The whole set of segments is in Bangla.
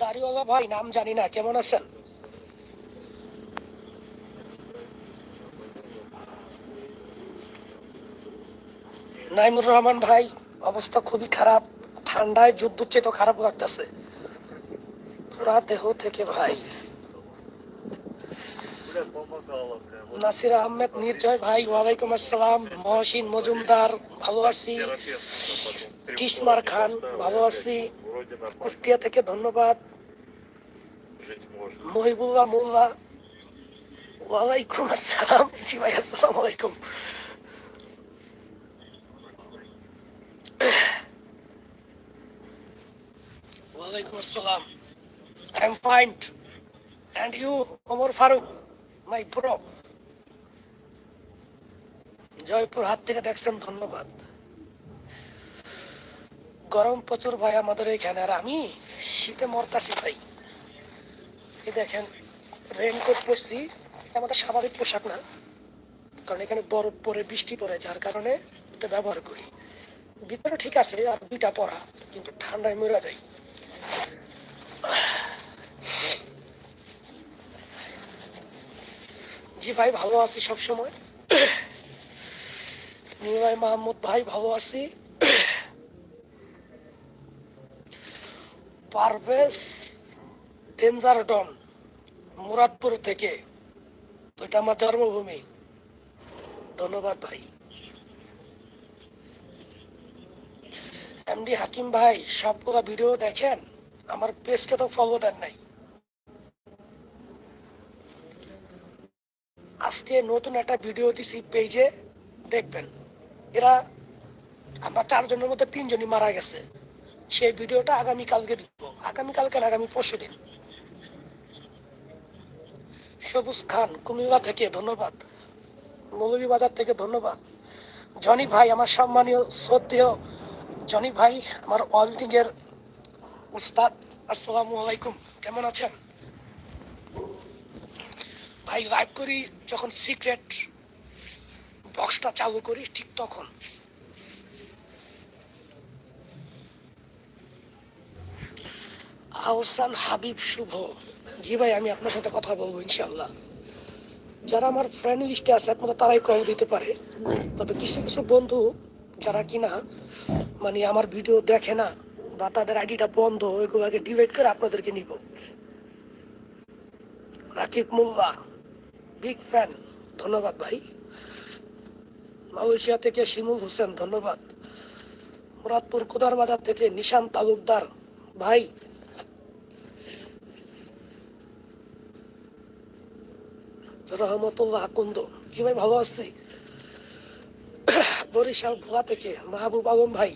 দাড়িওয়ালা ভাই নাম জানি না কেমন আছেন? নাইমুর রহমান ভাই অবস্থা খুবই খারাপ ঠান্ডায় যুদ্ধ চেয়ে তো খারাপ লাগতেছে। পুরা দেহ থেকে ভাই। নাসির আহমেদ নির্জয় ভাই ওয়ালাইকুম আসসালাম মহসিন মজুমদার ভালো আছি। কিসমার খান ভালো আছি। কুষ্টিয়া থেকে ধন্যবাদ মহিবুল্লাহ মোল্লা ওয়ালাইকুম আসসালাম জি ভাই আসসালামু আলাইকুম ওয়ালাইকুম আসসালাম I am fine and you Omar Faruk my bro Joypurhat থেকে দেখছেন, ধন্যবাদ। গরম প্রচুর ভাই আমাদের এখানে, আর আমি শীতে মরতাছি ভাই। এই দেখেন রেনকোট পরছি আমাদের স্বাভাবিক পোশাক না, কারণ এখানে বরফ পরে, বৃষ্টি পড়ে যার কারণে এটা ব্যবহার করি। ভিতরে ঠিক আছে, আর দুইটা পরা, কিন্তু ঠান্ডায় মরে যায় জি ভাই, ভালো আছি সব সময় নিমাই মাহমুদ ভাই, ভালো আছি। পারভেজ ডেঞ্জার ডন, মুরাদপুর থেকে। ওইটা আমার জন্মভূমি। ধন্যবাদ ভাই। এমডি হাকিম ভাই, সবগুলো ভিডিও দেখেন? আমার পেজকে তো ফলো দেন নাই। আজকে নতুন একটা ভিডিও দিছি পেজে, দেখবেন। এরা আমরা চারজনের মধ্যে তিনজনই মারা গেছে। সেই ভিডিওটা আগামী কালকে দিব। আগামী কালকে না, আগামী পরশু দিন। সবুজ খান কুমিল্লা থেকে ধন্যবাদ। মৌলভীবাজার থেকে ধন্যবাদ। জনি ভাই আমার সম্মানীয় শ্রদ্ধেয় জনি ভাই আমার ওয়ালডিং এর উস্তাদ আসসালামু আলাইকুম। কেমন আছেন? ভাই লাইভ করি যখন সিক্রেট বক্সটা চালু করি ঠিক তখন। আহসান হাবিব শুভ। জি ভাই, আমি আপনার সাথে কথা বলব ইনশাল্লাহ যারা আমার ফ্রেন্ড লিস্টে আছে, একমাত্র তারাই কল দিতে পারে। তবে কিছু কিছু বন্ধু যারা কিনা মানে আমার ভিডিও দেখে না, বা তাদের আইডিটা বন্ধ ওইগুলোকে ডিভাইড করে আপনাদেরকে নিব। রাকিব মোল্লা বিগ ফ্যান ধন্যবাদ ভাই। মালয়েশিয়া থেকে শিমুল হোসেন, ধন্যবাদ। মুরাদপুর কোদার বাজার থেকে নিশান তালুকদার, ভাই রহমতুল্লাহ, আকন্দ। কি ভাই, ভালো আছি? বরিশাল ভোলা থেকে মাহবুব আলম ভাই,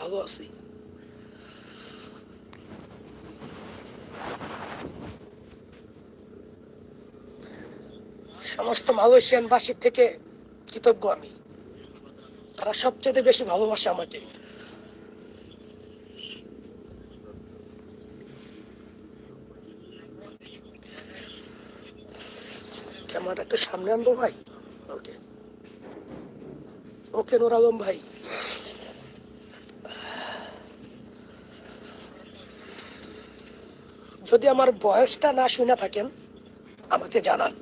ভালো আছি। সমস্ত মালয়েশিয়ান বাসীর থেকে কৃতজ্ঞ আমি। তারা সবচেয়ে বেশি ভালোবাসে আমাকে। একটু সামনে আনব ভাই? ওকে। ওকে নুর আলম ভাই। যদি আমার বয়সটা না শুনে থাকেন, আমাকে জানান।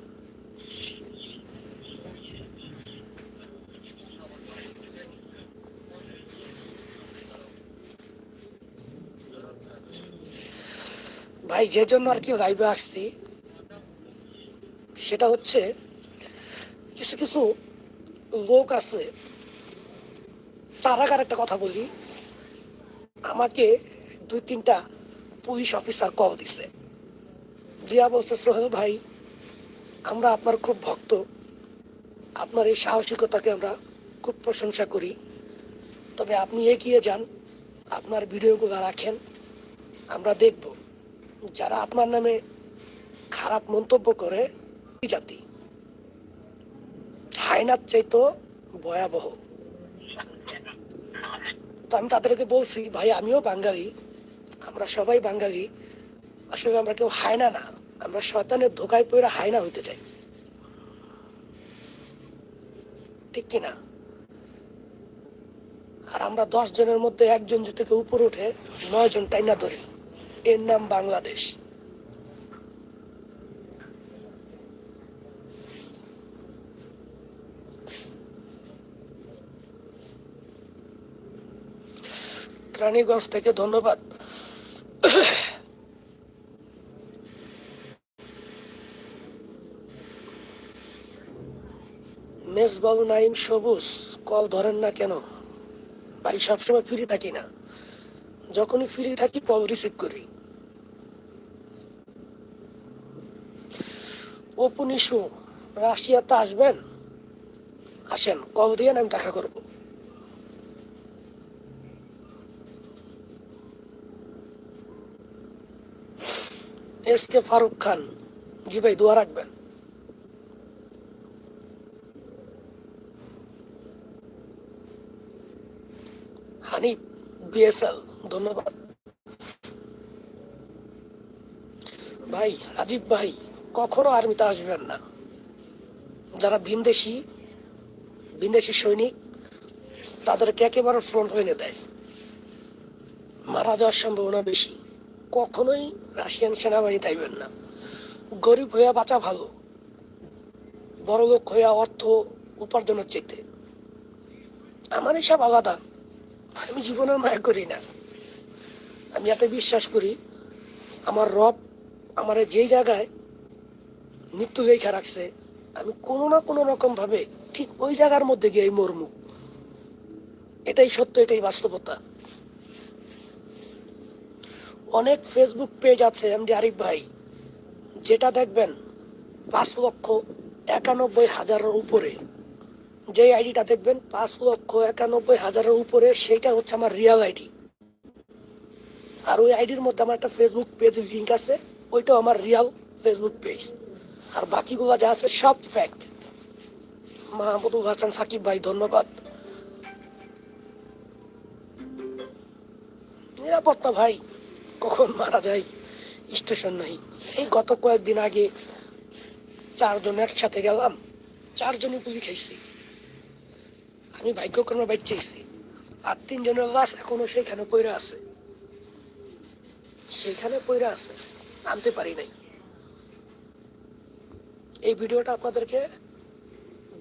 ভাই, যে জন্য আর কি লাইভে আসছি, সেটা হচ্ছে কিছু কিছু লোক আছে তার আগে একটা কথা বলি। আমাকে দুই তিনটা পুলিশ অফিসার কল দিছে। দিয়া বলছে, সোহেল ভাই, আমরা আপনার খুব ভক্ত। আপনার এই সাহসিকতাকে আমরা খুব প্রশংসা করি। তবে আপনি এগিয়ে যান, আপনার ভিডিওগুলো রাখেন, আমরা দেখব। যারা আপনার নামে খারাপ মন্তব্য করে জাতি। হাইনার চাইতো ভয়াবহ। তো আমি তাদেরকে বলছি, ভাই, আমিও বাঙালি, আমরা সবাই বাঙালি, আসলে আমরা কেউ হায়না না, আমরা শয়তানের ধোকায় পড়ে হায়না হইতে চাই। ঠিক কিনা? আর আমরা দশ জনের মধ্যে একজন যদি কেউ উপরে উঠে নয় জন টাইনা ধরি। এর নাম বাংলাদেশ। রানীগঞ্জ থেকে ধন্যবাদ। মেজবাবু নাইম সবুজ, কল ধরেন না কেন? ভাই, সবসময় ফ্রি থাকি না। যখনই ফ্রি থাকি, কল রিসিভ করি। ওপনিশু রাশিয়াতে আসবেন? আসেন, কল দিয়ে আমি দেখা করব। S K Faruk Khan. জি ভাই, দোয়া রাখবেন। হানিফ বিএসএল ধন্যবাদ। ভাই, রাজীব ভাই, কখনো আর্মিতে আসবেন না। যারা ভিনদেশি ভিনদেশি সৈনিক, তাদেরকে একেবারে ফ্রন্ট লাইনে দেয়। মারা যাওয়ার সম্ভাবনা বেশি। কখনোই রাশিয়ান সেনাবাহিনী চাইবেন না। গরিব হইয়া বাঁচা ভালো, বড় লোক হইয়া অর্থ উপার্জনের চাইতে। আমার হিসাব আলাদা, আমি জীবনের মায়া করি না। আমি এত বিশ্বাস করি, আমার রব আমার যেই জায়গায় মৃত্যু লেখা রাখছে, আমি কোনো না কোনো রকম ভাবে ঠিক ওই জায়গার মধ্যে গিয়ে মরমু। এটাই সত্য, এটাই বাস্তবতা। অনেক ফেসবুক পেজ আছে এমডি আরিফ ভাই, যেটা দেখবেন পাঁচ লক্ষ একানব্বই হাজারের উপরে। যে আইডিটা দেখবেন পাঁচ লক্ষ একানব্বই হাজারের উপরে সেটা হচ্ছে আমার রিয়াল আইডি আর ওই আইডির মধ্যে আমার একটা ফেসবুক পেজ লিঙ্ক আছে, ওইটাও আমার রিয়াল ফেসবুক পেজ আর বাকিগুলো যা আছে সব ফ্যাক্ট মাহমুদুল হাসান সাকিব ভাই, ধন্যবাদ। নিরাপত্তা ভাই কখন মারা যায়, স্টেশন নাই। এই গত কয়েকদিন আগে চারজন একসাথে গেলাম, চারজনই পুলি খাইছি। আমি ভাগ্যক্রমে বাইক চাইছি, আর তিনজনের লাশ এখনও সেখানে পইরা আছে। সেখানে পইরা আছে, আনতে পারি নাই। এই ভিডিওটা আপনাদেরকে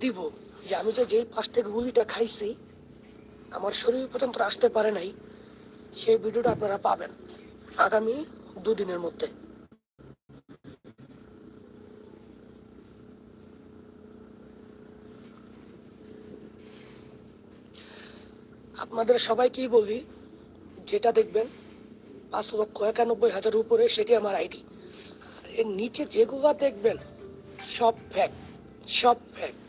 দিব যে আমি যে যেই পাশ থেকে গুলিটা খাইছি, আমার শরীর পর্যন্ত আসতে পারে নাই, সেই ভিডিওটা আপনারা পাবেন। আগামী দুদিনের মধ্যে। আপনাদের সবাইকেই বলি, যেটা দেখবেন, পাঁচ লক্ষ একানব্বই হাজার উপরে সেটি আমার আইডি। এর নিচে যেগুলো দেখবেন, সব ফ্যাক সব ফ্যাক্ট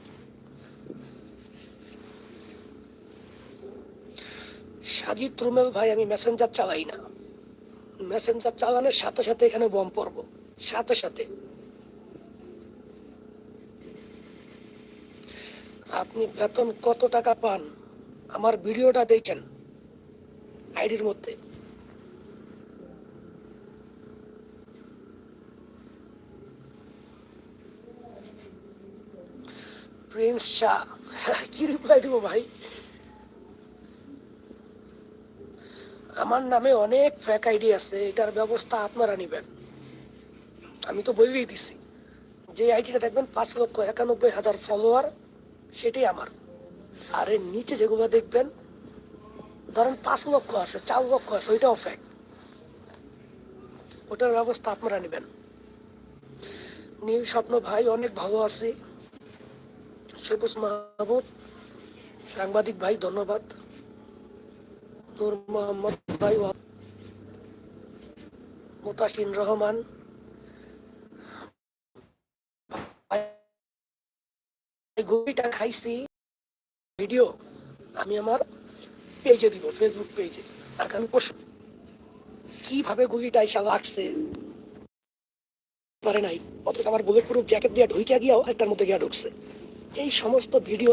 সাজিদ রুমেল ভাই, আমি মেসেঞ্জার চালাই না। মেসেঞ্জার চালানোর সাথে সাথে এখানে বম পড়ব। সাথে সাথে। আপনি বেতন কত টাকা পান? আমার ভিডিওটা দেখেন। আইডির মধ্যে। প্রিন্স শাহ কি রিপ্লাই দেবো ভাই? আমার নামে অনেক ফ্যাক আইডি আছে, এটার ব্যবস্থা আপনারা নেবেন। আমি তো বলেই দিছি, যে আইডিটা দেখবেন পাঁচ লক্ষ একানব্বই হাজার ফলোয়ার সেটাই আমার। আর এর নিচে যেগুলো দেখবেন, ধরেন পাঁচ লক্ষ আছে, চার লক্ষ আছে, ওইটাও ফ্যাক্ট ওটার ব্যবস্থা আপনারা নেবেন। নীল স্বপ্ন ভাই, অনেক ভালো আছি। শেবুস মাহমুদ সাংবাদিক ভাই, ধন্যবাদ। নূর মোহাম্মদ ভাই মুতাসিন রহমান গুলিটা খাইছি, ভিডিও আমি আমার পেজে দিব ফেসবুক পেজে আগামী পরশু কীভাবে গুলিটা এসে লাগছে? পারে নাই। অথচ আমার বুলেট প্রুফ জ্যাকেট দিয়ে ঢুইকা গিয়াও একটার মধ্যে গিয়া ঢুকছে। এই সমস্ত ভিডিও